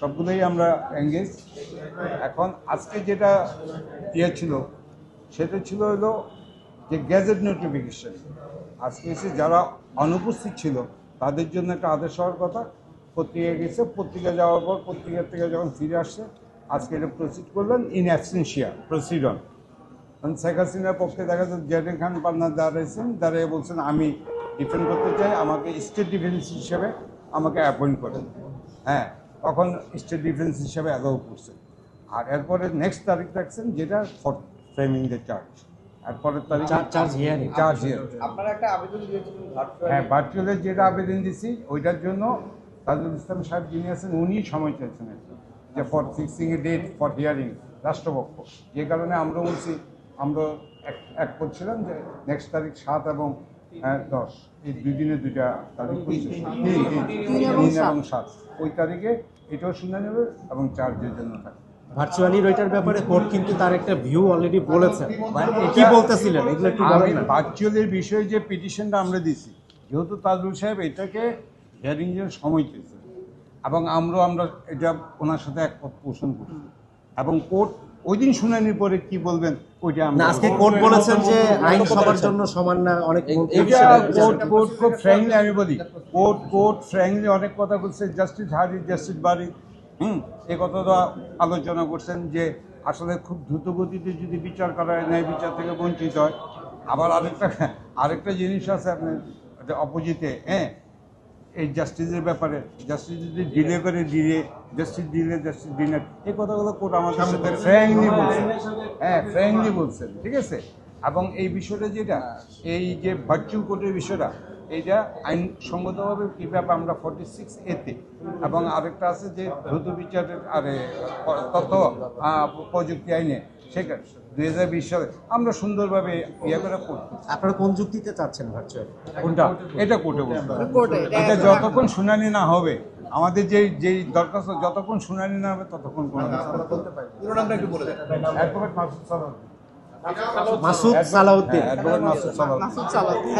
সবগুলোই আমরা এঙ্গেজ এখন আজকে যেটা ইয়ে ছিল, সেটা ছিল হলো যে গ্যাজেট নোটিফিকেশন আজকে এসে যারা অনুপস্থিত ছিল, তাদের জন্য একটা আদেশ হওয়ার কথা। পত্রিকা গেছে, পত্রিকা যাওয়ার পর পত্রিকা থেকে যখন ফিরে আসছে, আজকে এটা প্রসিড করলেন ইন অ্যাবসেন্সিয়া প্রসিডন কারণ শেখ হাসিনার পক্ষে দেখা যাচ্ছে জেডিন খান পান্না দাঁড়িয়েছেন দাঁড়িয়ে বলছেন, আমি ডিফেন্ড করতে চাই, আমাকে স্টেট ডিফেন্স হিসেবে আমাকে অ্যাপয়েন্ট করেন। হ্যাঁ তখন স্টেট ডিফেন্স হিসাবে অ্যালাউ করছেন আর এরপরে নেক্সট তারিখ রাখছেন যেটা ফর ফ্রেমিং দ্য চার্জ এরপরের তারিখ চার্জ হিয়ারিং চার্জ হিয়ারিং আপনারা একটা আবেদন দিয়েছিলেন হ্যাঁ ভার্চুয়ালের যেটা আবেদন দিছি ওইটার জন্য তাজুল ইসলাম সাহেব যিনি আছেন উনি সময় চাইছেন যে for fixing a date for hearing রাষ্ট্রপক্ষ। যে কারণে আমরা বলছি আমরা এক- এক করছিলাম যে নেক্সট তারিখ সাত এবং দশ। এই দুই দিনে দুইটা তারিখ তিন, এবং সাত। ওই তারিখে এটাও শুনে নেবে এবং চার্জের জন্য থাকবে। ভার্চুয়ালি ওইটার ব্যাপারে কোর্ট কিন্তু তার একটা ভিউ অলরেডি বলেছেন কি বলতেছিলেন? এগুলো একটু বলেন ভার্চুয়ালের বিষয়ে যে পিটিশনটা আমরা দিছি যেহেতু তাজুল সাহেব এটাকে হিয়ারিং এর সময় চেয়েছে এবং আমরা আমরা এটা ওনার সাথে একমত পোষণ করছি। এবং কোর্ট ওই দিন শুনানির পরে কি বলবেন? ওইটা আমরা আজকে কোর্ট বলেছেন যে আইন সবার জন্য সমান না অনেক এটা কোর্ট কোর্ট খুব ফ্র্যাঙ্কলি আমি বলি কোর্ট কোর্ট ফ্র্যাঙ্কলি অনেক কথা বলছে। জাস্টিস হারি জাস্টিস বাড়ি হুম এই কথাটা আলোচনা করছেন যে আসলে খুব দ্রুত গতিতে যদি বিচার করা হয় ন্যায় বিচার থেকে বঞ্চিত হয়। আবার আরেকটা আরেকটা জিনিস আছে আপনার অপোজিটে হ্যাঁ এই জাস্টিসের ব্যাপারে জাস্টিস যদি ডিলে করে ডিলে জাস্টিস দিলে জাস্টিস দিলে এই কথাগুলো কোর্ট আমাদের সাথে ফ্র্যাঙ্কলি বলছেন হ্যাঁ ফ্র্যাঙ্কলি বলছেন ঠিক আছে? এবং এই বিষয়টা যেটা এই যে ভার্চুয়াল কোর্টের বিষয়টা এইটা আইনসঙ্গতভাবে কীভাবে আমরা ফর্টি সিক্স এতে এবং আরেকটা আছে যে দ্রুত বিচারের আরে তথ্য প্রযুক্তি আইনে সেখানে দুই হাজার বিশ সালে আমরা সুন্দরভাবে ইয়ে করে আপনারা কোন যুক্তিতে চাচ্ছেন ভার্চুয়ালি? কোনটা? এটা কোর্টে বলতে এটা যতক্ষণ শুনানি না হবে আমাদের যেই যেই দরখাস্ত যতক্ষণ শুনানি না হবে ততক্ষণ কোনো মাসুদ সালাউদ্দিন। মাসুদ সালাউদ্দিন।